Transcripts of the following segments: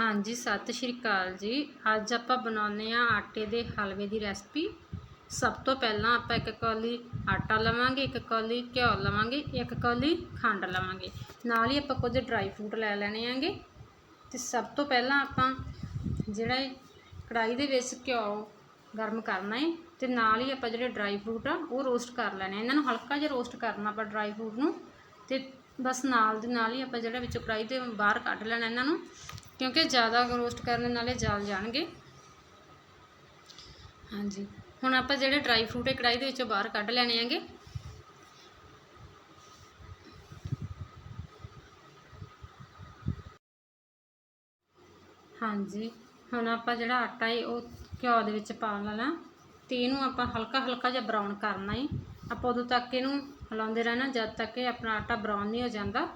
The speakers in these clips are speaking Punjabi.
ਹਾਂਜੀ, ਸਤਿ ਸ਼੍ਰੀ ਅਕਾਲ ਜੀ। ਅੱਜ ਆਪਾਂ ਬਣਾਉਂਦੇ ਆ ਆਟੇ ਦੇ ਹਲਵੇ ਦੀ ਰੈਸਪੀ। ਸਭ ਤੋਂ ਪਹਿਲਾਂ ਆਪਾਂ ਇੱਕ ਕੌਲੀ ਆਟਾ ਲਵਾਂਗੇ, ਇੱਕ ਕੌਲੀ ਘਿਓ ਲਵਾਂਗੇ, ਇੱਕ ਕੌਲੀ ਖੰਡ ਲਵਾਂਗੇ। ਨਾਲ ਹੀ ਆਪਾਂ ਕੁਝ ਡਰਾਈ ਫਰੂਟ ਲੈ ਲੈਣੇ ਆਂਗੇ ਤੇ ਸਭ ਤੋਂ ਪਹਿਲਾਂ ਆਪਾਂ ਜਿਹੜਾ ਇਹ ਕੜਾਈ ਦੇ ਵਿੱਚ ਘਿਓ ਗਰਮ ਕਰਨਾ ਹੈ ਤੇ ਨਾਲ ਹੀ ਆਪਾਂ ਜਿਹੜੇ ਡਰਾਈ ਫਰੂਟ ਆ, ਉਹ ਰੋਸਟ ਕਰ ਲੈਣੇ ਇਹਨਾਂ ਨੂੰ ਹਲਕਾ ਜਿਹਾ ਰੋਸਟ ਕਰਨਾ ਆਪਾਂ ਡਰਾਈ ਫਰੂਟ ਨੂੰ। ਤੇ ਬਸ ਨਾਲ ਦੇ ਨਾਲ ਹੀ ਆਪਾਂ ਜਿਹੜਾ ਵਿੱਚੋਂ ਕੜਾਈ ਦੇ ਬਾਹਰ ਕੱਢ ਲੈਣਾ ਇਹਨਾਂ ਨੂੰ। ਕਿਉਂਕਿ ਜ਼ਿਆਦਾ ਰੋਸਟ ਕਰਨ ਨਾਲੇ ਜਲ ਜਾਣਗੇ। ਹਾਂਜੀ। ਹੁਣ ਆਪਾਂ ਜਿਹੜੇ ਡਰਾਈ ਫਰੂਟ ਹੈ ਕੜਾਈ ਦੇ ਵਿੱਚੋਂ ਬਾਹਰ ਕੱਢ ਲੈਣੇ ਆਂਗੇ ਹਾਂਜੀ। ਹੁਣ ਆਪਾਂ ਜਿਹੜਾ ਆਟਾ ਹੈ ਉਹ ਘਿਓ ਦੇ ਵਿੱਚ ਪਾ ਲੈਣਾ। ਤੇ ਇਹਨੂੰ ਆਪਾਂ ਹਲਕਾ ਹਲਕਾ ਜਿਹਾ ਬਰਾਊਨ ਕਰਨਾ ਹੈ ਆਪਾਂ ਉਦੋਂ ਤੱਕ ਇਹਨੂੰ ਹਿਲਾਉਂਦੇ ਰਹਿਣਾ, ਜਦ ਤੱਕ ਇਹ ਆਪਣਾ ਆਟਾ ਬਰਾਊਨ ਨਹੀਂ ਹੋ ਜਾਂਦਾ।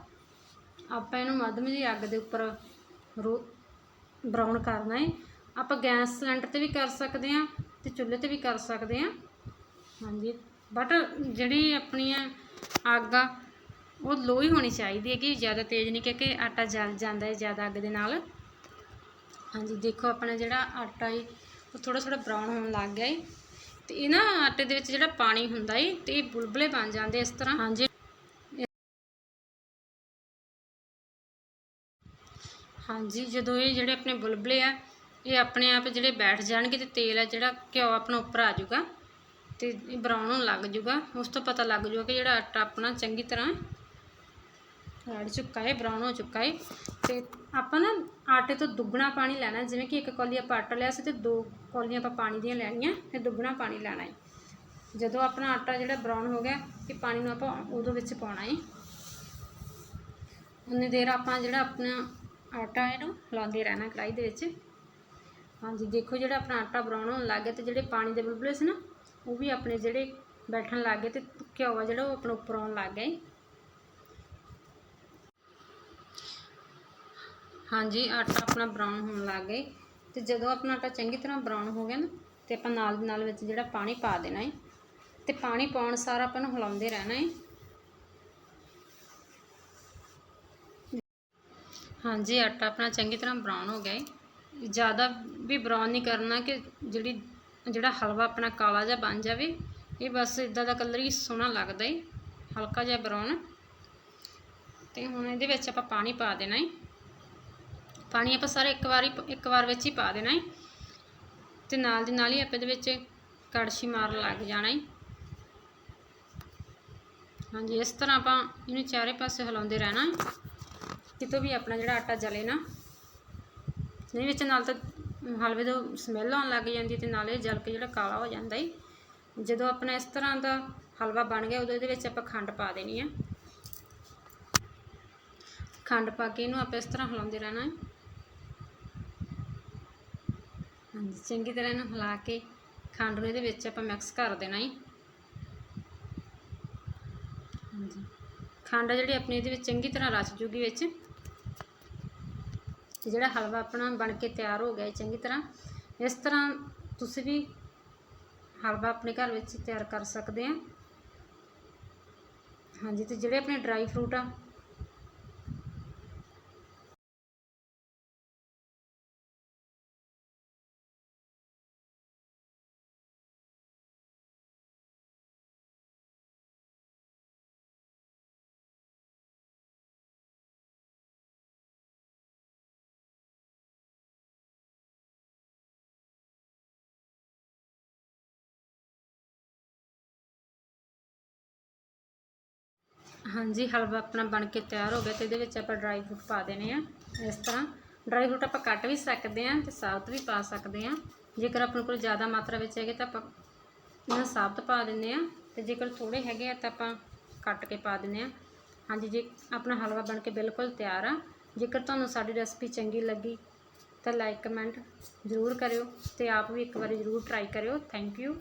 ਆਪਾਂ ਇਹਨੂੰ ਮੱਧਮ ਜਿਹੀ ਅੱਗ ਦੇ ਉੱਪਰ ਰੋ ਬਰਾਊਨ ਕਰਨਾ ਹੈ ਆਪਾਂ ਗੈਸ ਸਿਲੰਡਰ ਤੇ ਵੀ ਕਰ ਸਕਦੇ ਹਾਂ ਤੇ ਚੁੱਲ੍ਹੇ ਤੇ ਵੀ ਕਰ ਸਕਦੇ ਹਾਂ ਹਾਂਜੀ। ਬਟ ਜਿਹੜੀ ਆਪਣੀ ਅੱਗ ਆ, ਉਹ ਲੋ ਹੀ ਹੋਣੀ ਚਾਹੀਦੀ ਹੈ ਕਿ ਜ਼ਿਆਦਾ ਤੇਜ਼ ਨਹੀਂ, ਕਿਉਂਕਿ ਆਟਾ ਜਲ ਜਾਂਦਾ ਹੈ ਜ਼ਿਆਦਾ ਅੱਗ ਦੇ ਨਾਲ। ਹਾਂਜੀ, ਦੇਖੋ ਆਪਣਾ ਜਿਹੜਾ ਆਟਾ ਹੈ ਉਹ ਥੋੜਾ ਥੋੜਾ ਬਰਾਊਨ ਹੋਣ ਲੱਗ ਗਿਆ ਹੈ ਤੇ ਇਹ ਨਾ ਆਟੇ ਦੇ ਵਿੱਚ ਜਿਹੜਾ ਪਾਣੀ ਹੁੰਦਾ ਹੈ ਤੇ ਇਹ ਬੁਲਬੁਲੇ ਬਣ ਜਾਂਦੇ ਇਸ ਤਰ੍ਹਾਂ। ਹਾਂਜੀ। ਹਾਂਜੀ, ਜਦੋਂ ਇਹ ਜਿਹੜੇ ਆਪਣੇ ਬੁਲਬਲੇ ਆ, ਇਹ ਆਪਣੇ ਆਪ ਜਿਹੜੇ ਬੈਠ ਜਾਣਗੇ ਤੇ ਤੇਲ ਆ ਜਿਹੜਾ ਘਿਓ ਆਪਣਾ ਉੱਪਰ ਆ ਜਾਊਗਾ ਤੇ ਇਹ ਬਰਾਊਨ ਹੋਣ ਲੱਗ ਜਾਊਗਾ। ਉਸ ਤੋਂ ਪਤਾ ਲੱਗ ਜਾਊਗਾ ਕਿ ਜਿਹੜਾ ਆਟਾ ਆਪਣਾ ਚੰਗੀ ਤਰ੍ਹਾਂ ਰੜ ਚੁੱਕਾ ਹੈ ਬਰਾਊਨ ਹੋ ਚੁੱਕਾ ਹੈ। ਤੇ ਆਪਾਂ ਨਾ ਆਟੇ ਤੋਂ ਦੁੱਗਣਾ ਪਾਣੀ ਲੈਣਾ ਜਿਵੇਂ ਕਿ ਇੱਕ ਕੌਲੀ ਆਪਾਂ ਆਟਾ ਲਿਆ ਸੀ ਤੇ ਦੋ ਕੌਲੀਆਂ ਆਪਾਂ ਪਾਣੀ ਦੀਆਂ ਲੈਣੀਆਂ ਤੇ ਦੁੱਗਣਾ ਪਾਣੀ ਲੈਣਾ ਹੈ। ਜਦੋਂ ਆਪਣਾ ਆਟਾ ਜਿਹੜਾ ਬਰਾਊਨ ਹੋ ਗਿਆ, ਇਹ ਪਾਣੀ ਨੂੰ ਆਪਾਂ ਉਦੋਂ ਵਿੱਚ ਪਾਉਣਾ ਹੈ। ਉਨੀ ਦੇਰ ਆਪਾਂ ਜਿਹੜਾ ਆਪਣਾ ਆਟਾ ਇਹਨੂੰ ਹਿਲਾਉਂਦੇ ਰਹਿਣਾ ਕੜਾਈ ਦੇ ਵਿੱਚ। ਹਾਂਜੀ, ਦੇਖੋ ਜਿਹੜਾ ਆਪਣਾ ਆਟਾ ਬਰਾਊਨ ਹੋਣ ਲੱਗ ਗਿਆ ਤੇ ਜਿਹੜੇ ਪਾਣੀ ਦੇ ਬੁਲਬੁਲੇ ਸੀ ਨਾ, ਉਹ ਵੀ ਆਪਣੇ ਜਿਹੜੇ ਬੈਠਣ ਲੱਗ ਗਏ ਤੇ ਘਿਓ ਆ ਜਿਹੜਾ ਉਹ ਆਪਣਾ ਉੱਪਰ ਆਉਣ ਲੱਗ ਗਿਆ ਹਾਂਜੀ, ਆਟਾ ਆਪਣਾ ਬਰਾਊਨ ਹੋਣ ਲੱਗ ਗਿਆ ਏ ਤੇ ਜਦੋਂ ਆਪਣਾ ਆਟਾ ਚੰਗੀ ਤਰ੍ਹਾਂ ਬਰਾਊਨ ਹੋ ਗਿਆ ਨਾ, ਤੇ ਆਪਾਂ ਨਾਲ ਦੀ ਨਾਲ ਵਿੱਚ ਜਿਹੜਾ ਪਾਣੀ ਪਾ ਦੇਣਾ ਏ। ਤੇ ਪਾਣੀ ਪਾਉਣ ਸਾਰ ਆਪਾਂ ਨੂੰ ਹਿਲਾਉਂਦੇ ਰਹਿਣਾ ਏ। ਹਾਂਜੀ, ਆਟਾ ਆਪਣਾ ਚੰਗੀ ਤਰ੍ਹਾਂ ਬਰਾਊਨ ਹੋ ਗਿਆ ਹੈ ਜ਼ਿਆਦਾ ਵੀ ਬਰਾਊਨ ਨਹੀਂ ਕਰਨਾ ਕਿ ਜਿਹੜੀ, ਜਿਹੜਾ ਹਲਵਾ ਆਪਣਾ ਕਾਲਾ ਜਿਹਾ ਬਣ ਜਾਵੇ, ਇਹ ਬਸ ਇਦਾਂ ਦਾ ਕਲਰ ਹੀ ਸੋਹਣਾ ਲੱਗਦਾ ਹੈ ਹਲਕਾ ਜਿਹਾ ਬਰਾਊਨ ਤੇ ਹੁਣ ਇਹਦੇ ਵਿੱਚ ਆਪਾਂ ਪਾਣੀ ਪਾ ਦੇਣਾ ਹੈ ਪਾਣੀ ਆਪਾਂ ਸਾਰੇ ਇੱਕ ਵਾਰੀ, ਇੱਕ ਵਾਰ ਵਿੱਚ ਹੀ ਪਾ ਦੇਣਾ ਹੈ ਤੇ ਨਾਲ ਦੀ ਨਾਲ ਹੀ ਆਪਾਂ ਇਹਦੇ ਵਿੱਚ ਕੜਛੀ ਮਾਰਨ ਲੱਗ ਜਾਣਾ ਹੈ ਹਾਂਜੀ, ਇਸ ਤਰ੍ਹਾਂ ਆਪਾਂ ਇਹਨੂੰ ਚਾਰੇ ਪਾਸੇ ਹਿਲਾਉਂਦੇ ਰਹਿਣਾ ਹੈ ਕਿਤੋਂ ਵੀ ਆਪਣਾ ਜਿਹੜਾ ਆਟਾ ਜਲੇ ਨਾ, ਨਹੀਂ ਵਿੱਚ ਨਾਲ ਤਾਂ ਹਲਵੇ ਤੋਂ ਸਮੈਲ ਆਉਣ ਲੱਗ ਜਾਂਦੀ ਤੇ ਨਾਲੇ ਜਲ ਕੇ ਜਿਹੜਾ ਕਾਲਾ ਹੋ ਜਾਂਦਾ ਏ ਜਦੋਂ ਆਪਣਾ ਇਸ ਤਰ੍ਹਾਂ ਦਾ ਹਲਵਾ ਬਣ ਗਿਆ, ਉਦੋਂ ਇਹਦੇ ਵਿੱਚ ਆਪਾਂ ਖੰਡ ਪਾ ਦੇਣੀ ਆ। ਖੰਡ ਪਾ ਕੇ ਇਹਨੂੰ ਆਪਾਂ ਇਸ ਤਰ੍ਹਾਂ ਹਿਲਾਉਂਦੇ ਰਹਿਣਾ ਹੈ ਹਾਂਜੀ, ਚੰਗੀ ਤਰ੍ਹਾਂ ਇਹਨੂੰ ਹਿਲਾ ਕੇ ਖੰਡ ਨੂੰ ਇਹਦੇ ਵਿੱਚ ਆਪਾਂ ਮਿਕਸ ਕਰ ਦੇਣਾ ਹੈ ਹਾਂਜੀ। ਖੰਡ ਜਿਹੜੀ ਆਪਣੀ ਇਹਦੇ ਵਿੱਚ ਚੰਗੀ ਤਰ੍ਹਾਂ ਰਚ ਜੂਗੀ ਵਿੱਚ। ਤੇ ਜਿਹੜਾ ਹਲਵਾ ਆਪਣਾ ਬਣ ਕੇ ਤਿਆਰ ਹੋ ਗਿਆ ਚੰਗੀ ਤਰ੍ਹਾਂ। ਇਸ ਤਰ੍ਹਾਂ ਤੁਸੀਂ ਵੀ ਹਲਵਾ ਆਪਣੇ ਘਰ ਵਿੱਚ ਤਿਆਰ ਕਰ ਸਕਦੇ ਆ। ਹਾਂਜੀ, ਤੇ ਜਿਹੜੇ ਆਪਣੇ ਡਰਾਈ ਫਰੂਟ ਆ ਹਾਂਜੀ, ਹਲਵਾ ਆਪਣਾ ਬਣ ਕੇ ਤਿਆਰ ਹੋ ਗਿਆ ਤੇ ਇਹਦੇ ਵਿੱਚ ਆਪਾਂ ਡਰਾਈ ਫਰੂਟ ਪਾ ਦੇਣੇ ਆ ਇਸ ਤਰ੍ਹਾਂ। ਡਰਾਈ ਫਰੂਟ ਆਪਾਂ ਕੱਟ ਵੀ ਸਕਦੇ ਆ ਤੇ ਸਾਬਤ ਵੀ ਪਾ ਸਕਦੇ ਆ। ਜੇਕਰ ਆਪਣੇ ਕੋਲ ਜ਼ਿਆਦਾ ਮਾਤਰਾ ਵਿੱਚ ਹੈਗੇ ਤਾਂ ਆਪਾਂ ਇਹਨਾਂ ਸਾਬਤ ਪਾ ਦਿੰਦੇ ਆ ਤੇ ਜੇਕਰ ਥੋੜੇ ਹੈਗੇ ਆ ਤਾਂ ਆਪਾਂ ਕੱਟ ਕੇ ਪਾ ਦਿੰਦੇ ਆ। ਹਾਂਜੀ, ਜੇ ਆਪਣਾ ਹਲਵਾ ਬਣ ਕੇ ਬਿਲਕੁਲ ਤਿਆਰ ਆ। ਜੇਕਰ ਤੁਹਾਨੂੰ ਸਾਡੀ ਰੈਸਪੀ ਚੰਗੀ ਲੱਗੀ ਤਾਂ ਲਾਈਕ ਕਮੈਂਟ ਜ਼ਰੂਰ ਕਰਿਓ ਤੇ ਆਪ ਵੀ ਇੱਕ ਵਾਰੀ ਜ਼ਰੂਰ ਟਰਾਈ ਕਰਿਓ। Thank you